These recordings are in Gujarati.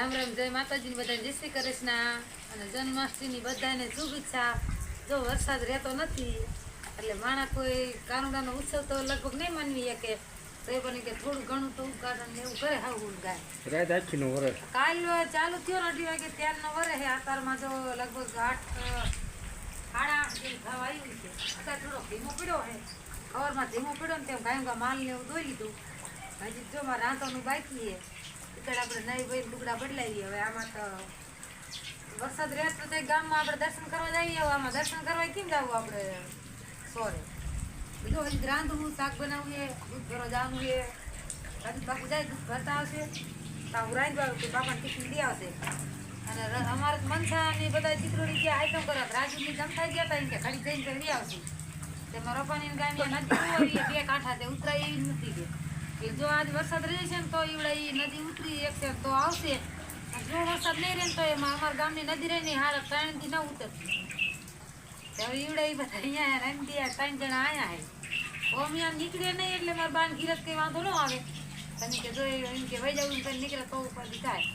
રામ રામ જય માતાજી બધાને જય શ્રી કૃષ્ણ. અને જન્માષ્ટમીની બધાને શુભેચ્છા જો વરસાદ રહેતો નથી એટલે માણા કોઈ કાનુડાનો ઉત્સવ તો લગભગ નહીં માનવી શકે. તો એ પણ કે થોડું ઘણું તો ઉદઘાટન એવું કરે હાવું ગાય રાત આખીનો વરસ. કાલ ચાલુ થયો અઢી વાગે ત્યારનો વરે છે અત્યારમાં જો લગભગ આઠ સાડા આઠ જેવું આવ્યું છે. અત્યારે થોડોક ધીમો પડ્યો છે ખબરમાં ધીમો પડ્યો ને તેમ ગાયું માલ ને એવું ધોઈ લીધું. હજી જો મારે રાંધવાનું બાકી છે એટલે આપણે નહીં ભાઈ હવે આમાં તો વરસાદ રહે તો ગામમાં આપણે દર્શન કરવા જઈએ. આમાં દર્શન કરવા કેમ જવું આપણે? સોરે હજી રાંધવું, શાક બનાવવું છે, દૂધ ભરવા જવાનું છે. બાપુ જાય, દૂધ તો હું રાંધવા કે બાપાને ટિફિન આવશે. અને અમારે મનસા બધા દીકરોની જે આઈટમ કરવા રાજુની જમતા ગયા હતા કે ખાલી જઈને કરી લઈ આવશે. તે મારા પપ્પાની ગામે નથી બે કાંઠા તે ઉતરાય એવી નથી કે. એટલે જો આજ વરસાદ રહેશે ને તો ઈવડે એ નદી ઉતરી એક તો આવશે. જો વરસાદ નહીં રહે ને તો એમાં અમારા ગામની નદી રહે ને હાલ ત્રણ દી ન ઉતર. હવે ઈવડે એ બધા અહીંયા રમતી ત્રણ જણા આયા હે. ઓમિયા નીકળે નહીં એટલે મારા બાન ગીરત કઈ વાંધો ન આવે. તમે કે જો એમ કે વહી જવું તને નીકળે તો ઉપર થાય.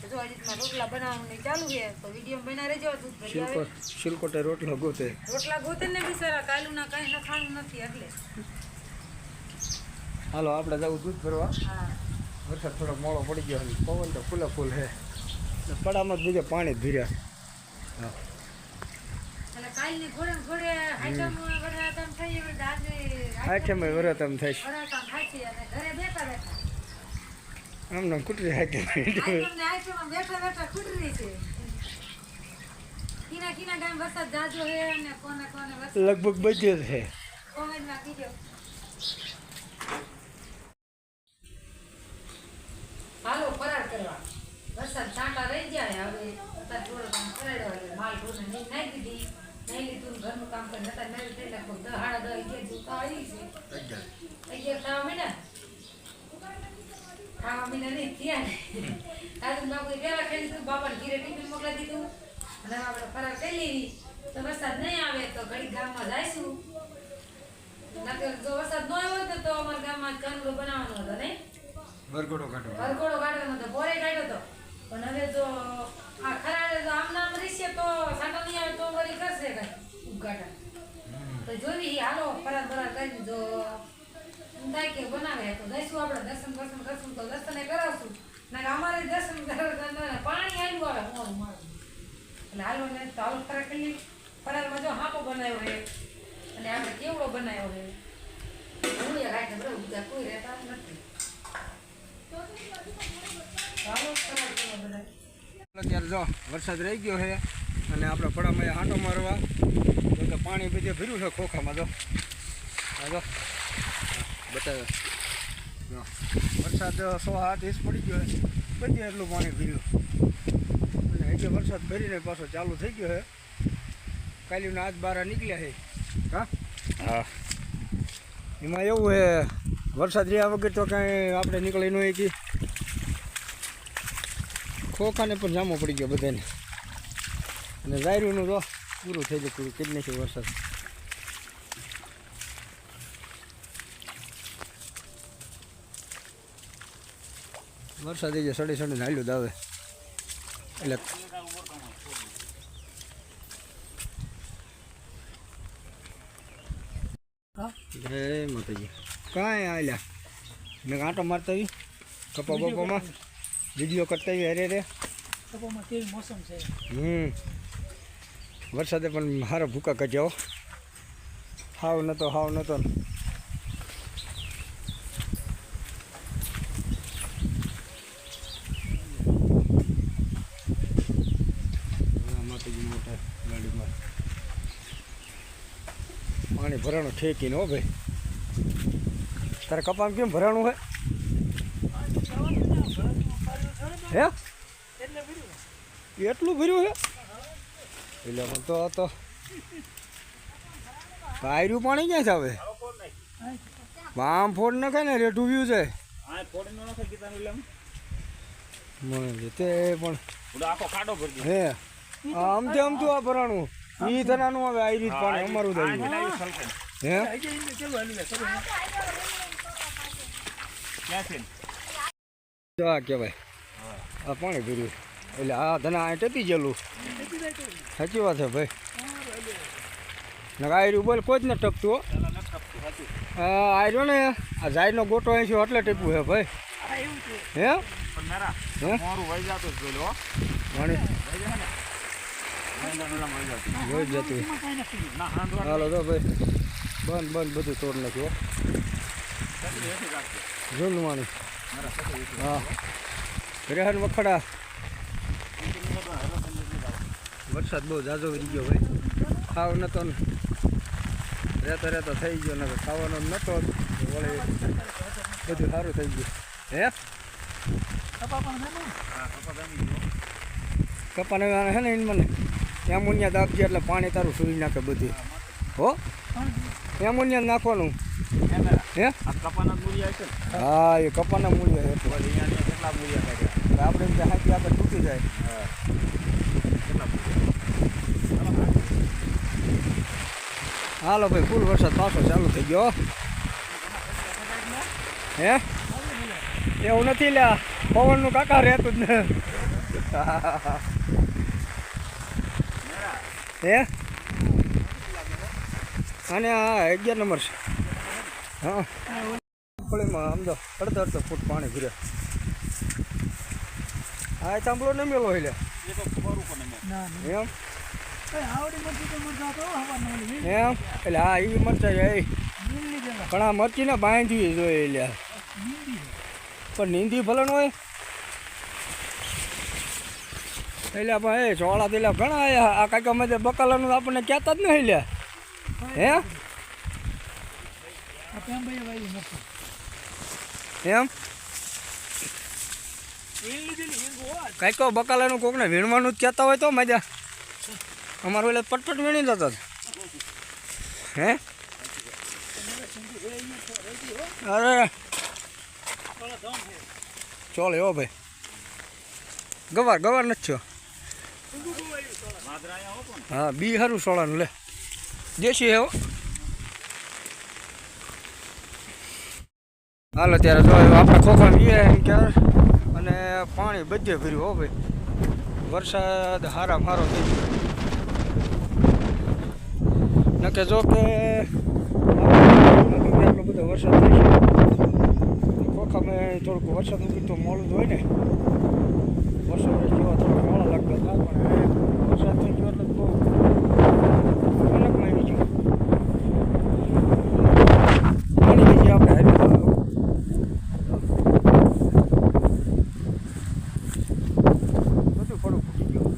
તો જો હજી તમારે રોટલા બનાવવાનું ચાલુ છે તો વીડિયો બના રહેજો. દૂધ ભરી આવે શિલકોટે રોટલા ગોતે. રોટલા ગોતે ને બિચારા કાલુ ના કઈ નખાણું નથી એટલે. હાલો આપણે જવું દૂધ ભરવા. વરસાદ થોડો મોડો પડી ગયો પવન તો ફૂલે ફૂલ છે. પડામાં જ બીજે પાણી ધીર્યા હા. એટલે કાલની ઘોડે ને ઘોડે આઈટમ વરાતમ થઈ એવી આજે આઠેમે વરતમ થાય છે વરાતમ થાય છે અને ઘરે બેઠા બેઠા આમ નામ કુટરી આઠેમ આઈટમ ને આઈટમ બેઠા બેઠા ખૂટરી છે કિના કિના ગામ વરસાદ જાજો હે અને કોને કોને વરસાદ લગભગ બધે જ છે કોમેન્ટમાં કીજો હાલો ફરાર કરવા વરસાદ છાંટા રહી ગયા હવે અત્યારે થોડો કામ કરાડ્યો એટલે માલ ઢોરને નહીં નાખી દીધી નહીં લીધું ઘરનું કામ કરીને અત્યારે મેળ થઈ લગભગ દસ સાડા દસ અગિયાર જેવું તો આવી છે. અગિયાર. થવા મહિના ખાવા મહિના નહીં થયા આજુ બાપુ પહેલા ખાઈ લીધું બાપાને ઘીરે ટિફિન મોકલાવી દીધું. અને આપણે ફરાર કરી લેવી. તો વરસાદ નહીં આવે તો ઘડી ગામમાં જઈશું. નકર જો વરસાદ ન આવ્યો તો તો અમારા ગામમાં કાનુડો બનાવવાનો હતો નહીં? વરઘોડો કાઢો વરઘોડો કાઢવાનો હતો બોરે કાઢ્યો હતો. પણ હવે જો આ ખરાડે જો આમ નામ રહેશે તો સાટો નહીં આવે તો વળી કરશે કઈ ઉદઘાટન. તો જોવી હાલો ફરાર ફરાર કરીને જો. થાય કે બનાવે તો જઈશું આપણે દર્શન દર્શન કરશું તો દર્શન એ કરાવશું. ના અમારે દર્શન કરવા પાણી આવ્યું આવે મોરું મારું. એટલે હાલો ને તો હાલો ફરાર કરી. ફરારમાં જો હાંકો બનાવ્યો હે. અને આપણે કેવડો બનાવ્યો હે. હું એ રાખે બરાબર બીજા કોઈ રહેતા નથી. અત્યારે જો વરસાદ રહી ગયો છે અને આપણે પડામાં આંટો મારવા. તો કે પાણી બધે ભર્યું છે ખોખામાં જો. જો. બતાવે. જો. વરસાદ સો હાથ ઇંચ પડી ગયો છે. બધે એટલું પાણી ભર્યું. અને એટલે વરસાદ ભરીને પાછો ચાલુ થઈ ગયો છે. કાલીના આજ બારા નીકળ્યા છે. હા? હા. એમાં એવું છે વરસાદ રહ્યા વગર તો કાંઈ આપણે નીકળી ન હોય ખોખાને પણ જામો પડી ગયો બધાને. અને ઝાયરુંનું તો પૂરું થઈ ગયું પૂરું કેટલી છે વરસાદ. વરસાદ જે સડી સડીને હાલ્યું જ એટલે જય માતાજી. કાંઈ આલ્યા મેં આંટો મારતા આવી કપા બપામાં. વીડિયો કરતા હોય અરે રે કેવી મોસમ છે? હમ. વરસાદે પણ મારા ભૂકા કજાઓ હાવ નતો હાવ નતો. પાણી ભરાણું ઠેકીને હો ભાઈ. તારે કપામાં કેમ ભરાણું હે? હે? એટલું ભર્યું છે એટલે પણ તો તો પાયરું પાણી ક્યાં છે હવે? વામ ફોડ નખાય ને રેઠું વ્યૂ છે. મને પણ હે, આમ તે આમ આ ભરાણું. ઈ થનાનું હવે આયરી જ પાણી અમારું થઈ હે? ક્યાં કહેવાય. આ પાણી ભર્યું એટલે આ ધના આ ટપી ગયેલું. સાચી વાત છે ભાઈ. ને આયરું બોલ, કોઈ જ ન ટપતું આયરો ને, આ ઝાડનો ગોટો અહીં છે, એટલે ટપ્યું છે ભાઈ. હે? હાલો તો ભાઈ. બંધ બંધ, બધું તોડ નાખ્યું હો. હા. રેહન વખડા. વરસાદ બહુ જાજો વળી ગયો ભાઈ. ખાવ નતો ને. રહેતો રહેતો થઈ ગયો ને ખાવાનો નતો. વળે બધું સારું થઈ ગયું. હે? કપાને હે ને એને મને? એમોનિયા દાબજે એટલે પાણી તારું સુઈ નાખે બધી. હો? એમોનિયા નાખવાનું. હે? આ કપાના મૂળિયા છે હા એ કપાના મૂળિયા કેટલા મૂળિયા આપણે એમ હાથી આપણે તૂટી જાય. હાલો ભાઈ ફૂલ વરસાદ પાછો ચાલુ થઈ ગયો. હે? એવું નથી લ્યા પવનનું કાકા રહેતું જ ને હે? અને આ અગિયાર નંબર છે. હા. અમદાવાદ અડધો અડધો ફૂટ પાણી ભર્યા આ ચાંપલો ને મેલો એટલે પણ એમ? ના મરચી મરચા એમ? એટલે હા એવી મરચાં છે નીલી જેલા ઘણા મરચીને બાંધવી જોઈએ એટલે પણ નીંદી ભલે હોય? એટલે ભાઈ સોળા ચોળા દિલા ઘણા. આ કાંઈક અમે બકાલાનું આપણને કહેતા જ નહીં લે. હે? આ મરચી. એમ? કાંઈક બકાલાનું કોકને વીણવાનું જ કહેતા હોય તો મજા. અમારું એટલે પટપટ વીણી જતા હે? અરે ચોલ હો ભાઈ. ગવાર ગવાર નથી છો હો, બી સારું સોળાનું, લે. દેશી હો હાલો, ત્યારે જો, આપણે ખોખા જઈએ ક્યારે? અને પાણી બધે ભર્યું હો ભાઈ. વરસાદ હારા મારો થઈ ગયો. નકે જો કે આટલો બધો વરસાદ થઈ ગયો. ખોખામાં થોડુંક વરસાદ મૂકી તો મોડું જ હોય ને. વરસાદ જેવા થોડા મોડા લાગતા હતા, પણ વરસાદ થઈ ગયો એટલે બહુ અલગમાં આવી ગયું પાણી બીજી આપણે હારી તો બધું પડું ફૂટી ગયું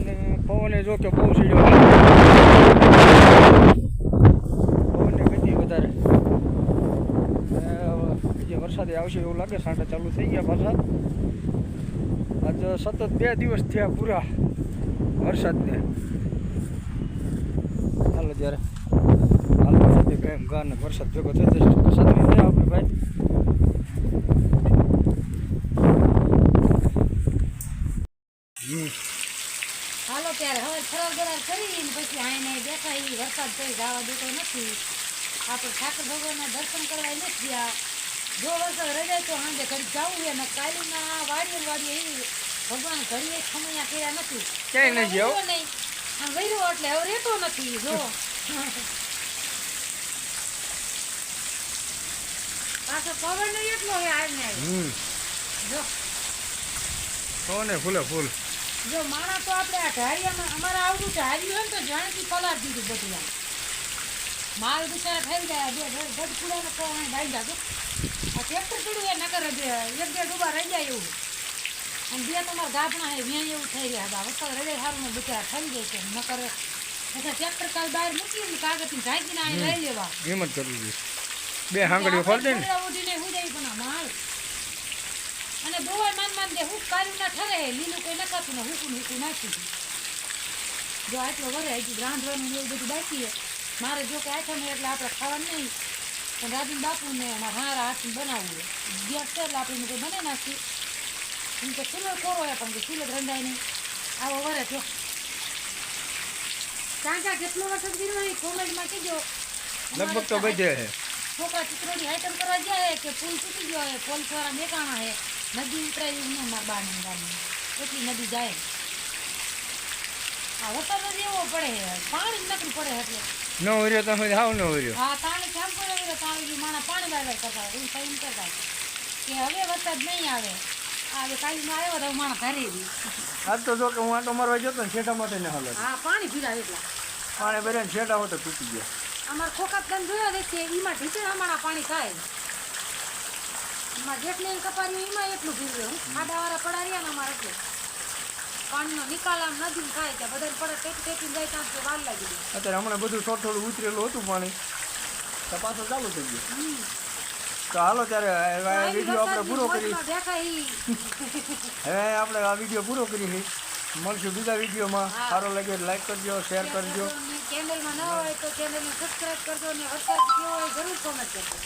અને પવને જો કે બહુ સીડ્યો પવનને ગતિ વધારે. જે વરસાદ આવશે એવું લાગે સાંટા ચાલુ થઈ ગયા પાછા. આજ સતત બે દિવસ થયા પૂરા વરસાદને. હાલો જ્યારે હાલ, વરસાદ કાંઈ વરસાદ ભેગો થઈ વરસાદ નહીં આપણે ભાઈ હમ હાલો ત્યારે હવે ફરાર બરાર કરીને પછી આઈને બેઠા વરસાદ થઈ જવા દેતો નથી. આપણે ઠાકર ભગવાનના દર્શન કરવા નથી ગયા જો વરસાદ રજાય તો સાંજે ઘડી જવું અને કાલીના વાડીએ વાડીએ એવી ભગવાન ઘડીએ ખમૈયા કર્યા નથી. ક્યાંય નહીં જાઓ. નહીં. વૈરો એટલે હવે રહેતો નથી જો. પાછો પવન એટલો હે આજને જો. સોને ફૂલે ફૂલ. જો માણા તો આપણે આ ઢાળિયામાં અમારે આવડું ઢાળ્યું હોય ને તો જાણથી પલાર દીધું બધું આમ. માલ બિચારા થઈ ગયા બે ગઢ કુડાને તો અહીં બાંધ્યા જો આ ટ્રેક્ટર પીડું એ નકર જ એક બે ડૂબા રહી જાય એવું. અને બે તમારા ગાભણા હે વ્યાય એવું થઈ રહ્યા હતા વરસાદ રજાય સારું બિચારા થઈ જાય છે. નકર એટલે ટ્રેક્ટર કાલ બહાર મૂકી ને કાગળથી ઢાંકીને અહીં લઈ લેવા. એમ જ કરવું જોઈએ. બે હાંગળીઓ ખોલ દે ને. ઉડીને હું જાય પણ માલ. અને બોવાય માન માન દે હું કાઢી ના ઠરે લીલું કોઈ નખાતું ને હુકું હુકું નાખી દઉં જો આટલો વરે હજી રાંધવાનું એવું બધું બાકી છે. મારે જો કે આઠમ એટલે આપણે ખાવાનું નહીં. પણ રાજીન બાપુને મારા હારા હાથથી બનાવવું ગેસ છે એટલે આપણે કંઈ બનાવી નાખી એમ કે ચૂલો કોરો હોય પણ કે ચૂલો રંધાય નહીં. આવો વરે જો. ક્યાં કેટલો વખત ગીરો એ કોમેન્ટમાં કીધો લગભગ તો બધે છોકરા ચિત્રોની આઈટમ કરવા ગયા હે કે પુલ તૂટી ગયો હે પોલ દ્વારા મેકાણા હે નદી ઉતરાય નહીં મારા બાને ગામમાં એટલી નદી જાય. આ વરસાદ જ એવો પડે પાણી જ નથી પડે એટલે. ન ઉર્યો તો પછી હાવ ન ઉર્યો? હા તાણે કેમ પડે એટલે તાણે માણા પાણી બાય કરતા એવું કઈ કરતા કે હવે વરસાદ નહીં આવે. આ હવે કાલનો આવ્યો તો માણા ઘરે બી આજ તો જો કે હું આટો મારવા જતો ને શેઠા માટે ને હાલ. હા પાણી પીડા એટલા. પાણી ને શેઠા હોતો તૂટી ગયા. અમાર ખોખા દન જોયો દે છે એમાં ઢીચણ અમારા પાણી થાય. એમાં જેટલી કપાની એમાં એટલું પીવે હું ખાડાવાળા પડાર્યા ને અમારે એટલે પાણીનો નિકાલ આમ નદી થાય ત્યાં બધા પડે ટેકી ટેકી જાય ત્યાં વાર લાગી ગઈ અત્યારે હમણાં બધું થોડું થોડું ઉતરેલું હતું પાણી. તપાસો ચાલુ થઈ ગયું. તો હાલો ત્યારે વીડિયો આપણે પૂરો કરી હવે આપણે આ વીડિયો પૂરો કરી મળશું બીજા વિડીયોમાં. સારો લાગે લાઈક કરજો શેર કરજો. ચેનલમાં ન હોય તો ચેનલને સબસ્ક્રાઇબ કરજો અને વરસાદ કેવો હોય જરૂર કોમેન્ટ કરજો.